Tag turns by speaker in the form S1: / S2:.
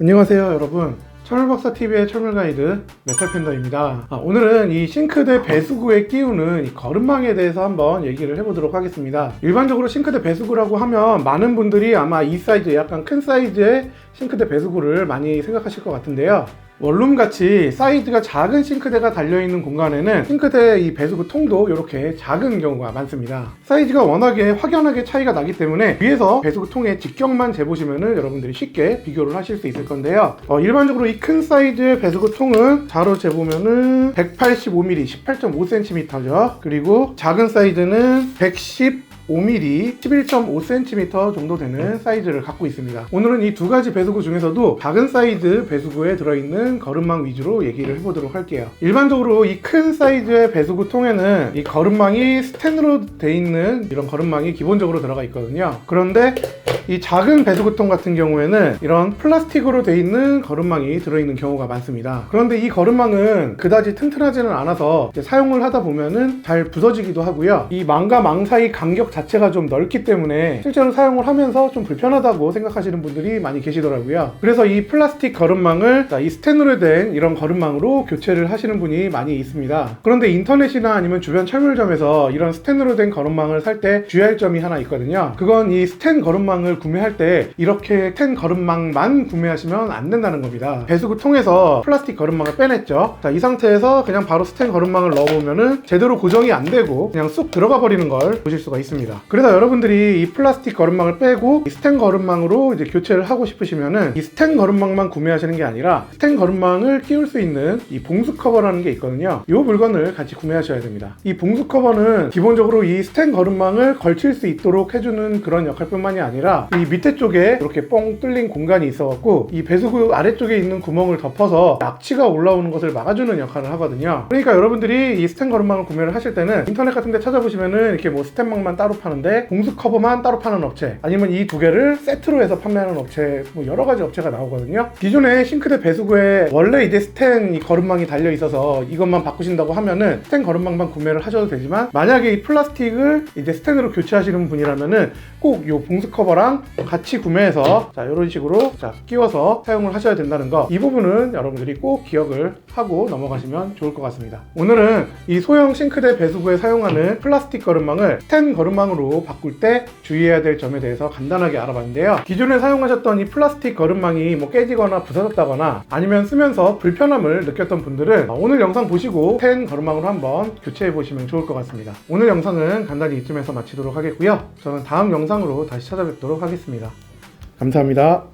S1: 안녕하세요 여러분. 철물박사TV의 철물가이드 메탈팬더입니다. 아, 오늘은 이 싱크대 배수구에 끼우는 이 거름망에 대해서 한번 얘기를 해보도록 하겠습니다. 일반적으로 싱크대 배수구라고 하면 많은 분들이 아마 이 사이즈 약간 큰 사이즈의 싱크대 배수구를 많이 생각하실 것 같은데요 원룸같이 사이즈가 작은 싱크대가 달려있는 공간에는 싱크대 이 배수구 통도 이렇게 작은 경우가 많습니다. 사이즈가 워낙에 확연하게 차이가 나기 때문에 위에서 배수구 통의 직경만 재보시면 여러분들이 쉽게 비교를 하실 수 있을 건데요. 어, 일반적으로 이 큰 사이즈의 배수구 통은 자로 재보면은 185mm, 18.5cm죠. 그리고 작은 사이즈는 110 5mm, 11.5cm 정도 되는 사이즈를 갖고 있습니다. 오늘은 이 두 가지 배수구 중에서도 작은 사이즈 배수구에 들어있는 거름망 위주로 얘기를 해보도록 할게요. 일반적으로 이 큰 사이즈의 배수구 통에는 이 거름망이 스텐으로 돼 있는 이런 거름망이 기본적으로 들어가 있거든요. 그런데 이 작은 배수구통 같은 경우에는 이런 플라스틱으로 돼 있는 거름망이 들어있는 경우가 많습니다. 그런데 이 거름망은 그다지 튼튼하지는 않아서 사용을 하다 보면은 잘 부서지기도 하고요. 이 망과 망 사이 간격 자체가 좀 넓기 때문에 실제로 사용을 하면서 좀 불편하다고 생각하시는 분들이 많이 계시더라고요. 그래서 이 플라스틱 거름망을 자, 이 스텐으로 된 이런 거름망으로 교체를 하시는 분이 많이 있습니다. 그런데 인터넷이나 아니면 주변 철물점에서 이런 스텐으로 된 거름망을 살 때 주의할 점이 하나 있거든요. 그건 이 스텐 거름망을 구매할 때 이렇게 스텐 거름망만 구매하시면 안 된다는 겁니다. 배수구 통에서 플라스틱 거름망을 빼냈죠. 자, 이 상태에서 그냥 바로 스텐 거름망을 넣어보면은 제대로 고정이 안 되고 그냥 쑥 들어가 버리는 걸 보실 수가 있습니다. 그래서 여러분들이 이 플라스틱 거름망을 빼고 이 스텐 거름망으로 이제 교체를 하고 싶으시면은 이 스텐 거름망만 구매하시는 게 아니라 스텐 거름망을 끼울 수 있는 이 봉수 커버라는 게 있거든요. 이 물건을 같이 구매하셔야 됩니다. 이 봉수 커버는 기본적으로 이 스텐 거름망을 걸칠 수 있도록 해주는 그런 역할뿐만이 아니라 이 밑에 쪽에 이렇게 뻥 뚫린 공간이 있어갖고 이 배수구 아래쪽에 있는 구멍을 덮어서 악취가 올라오는 것을 막아주는 역할을 하거든요. 그러니까 여러분들이 이 스텐 거름망을 구매를 하실 때는 인터넷 같은 데 찾아보시면은 이렇게 뭐 스텐망만 따로 파는데 봉수 커버만 따로 파는 업체 아니면 이 두 개를 세트로 해서 판매하는 업체 뭐 여러 가지 업체가 나오거든요. 기존에 싱크대 배수구에 원래 이제 스텐 이 거름망이 달려 있어서 이것만 바꾸신다고 하면은 스텐 거름망만 구매를 하셔도 되지만 만약에 이 플라스틱을 이제 스텐으로 교체하시는 분이라면은 꼭 이 봉수 커버 랑 같이 구매해서 자 이런 식으로 자 끼워서 사용을 하셔야 된다는 거 이 부분은 여러분들이 꼭 기억을 하고 넘어가시면 좋을 것 같습니다. 오늘은 이 소형 싱크대 배수구에 사용하는 플라스틱 거름망을 스텐 거름망으로 바꿀 때 주의해야 될 점에 대해서 간단하게 알아봤는데요. 기존에 사용하셨던 이 플라스틱 거름망이 뭐 깨지거나 부서졌다거나 아니면 쓰면서 불편함을 느꼈던 분들은 오늘 영상 보시고 스텐 거름망으로 한번 교체해 보시면 좋을 것 같습니다. 오늘 영상은 간단히 이쯤에서 마치도록 하겠고요. 저는 다음 영상으로 다시 찾아뵙도록 하겠습니다. 감사합니다.